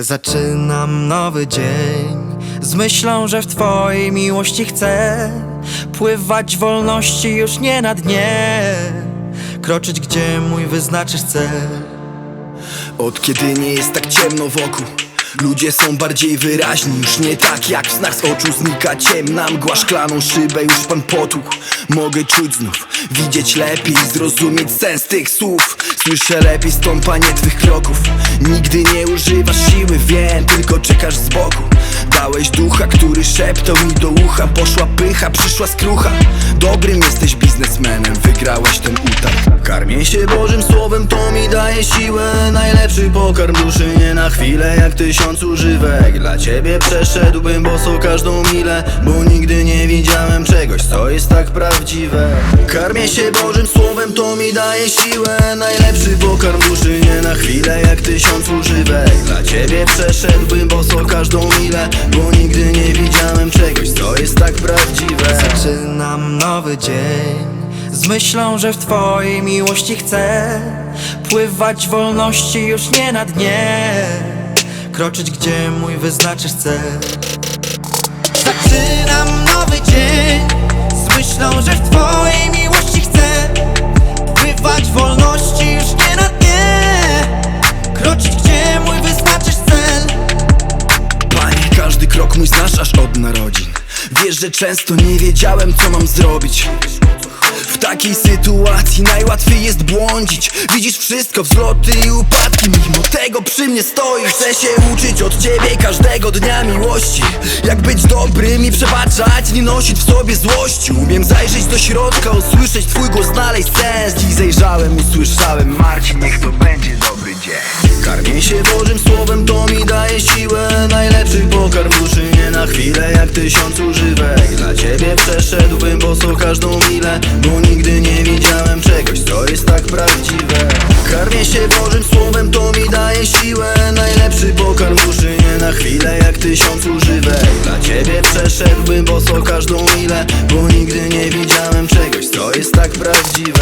Zaczynam nowy dzień z myślą, że w Twojej miłości chcę pływać wolności już nie na dnie, kroczyć gdzie mój wyznaczysz cel. Od kiedy nie jest tak ciemno wokół Ludzie są bardziej wyraźni. Już nie tak jak w snach z oczu Znika ciemna mgła szklaną szybę Już pan potłukł Mogę czuć znów Widzieć lepiej Zrozumieć sens tych słów. Słyszę lepiej stąpanie twych kroków. Nigdy nie używasz siły Wiem, tylko czekasz z boku. Dałeś ducha, który szeptał mi do ucha. Poszła pycha, przyszła skrucha. Dobrym jesteś biznesmenem Wygrałeś ten utarg. Karmię się Bożym Słowem, to mi daje siłę. Najlepszy pokarm duszy, nie na chwilę Jak tysiąc używek. Dla ciebie przeszedłbym boso każdą milę Bo nigdy nie widziałem tak prawdziwe. Karmię się Bożym Słowem, to mi daje siłę. Najlepszy pokarm duszy, nie na chwilę Jak tysiąc używek. Dla ciebie przeszedłbym boso każdą milę Bo nigdy nie widziałem czegoś, co jest tak prawdziwe. Zaczynam nowy dzień. Z myślą, że w Twojej miłości chcę pływać wolności już nie na dnie, kroczyć gdzie mój wyznaczysz cel. Zaczynam nowy dzień myślą, że w Twojej miłości chcę pływać wolności już nie na dnie, kroczyć gdzie mój wyznaczysz cel. Panie, każdy krok mój znasz aż od narodzin. Wiesz, że często nie wiedziałem co mam zrobić. W takiej sytuacji najłatwiej jest błądzić. Widzisz wszystko, wzloty i upadki przy mnie stoisz Chcę się uczyć od ciebie każdego dnia miłości. Jak być dobrym i przebaczać Nie nosić w sobie złości. Umiem zajrzeć do środka, usłyszeć twój głos, znaleźć sens. Dziś zajrzałem, usłyszałem Marcin, niech to będzie dobry dzień. Karmię się Bożym Słowem, to mi daje siłę. Najlepszy pokarm duszy, nie na chwilę Jak tysiąc używek. Dla ciebie przeszedłbym boso każdą milę Bo nigdy nie widziałem czegoś, co jest tak prawdziwe. Karmię się Bożym Słowem, to mi daje siłę. Najlepszy pokarm duszy, nie na chwilę Jak tysiąc używek Dla ciebie przeszedłbym boso każdą milę Bo nigdy nie widziałem czegoś, co jest tak prawdziwe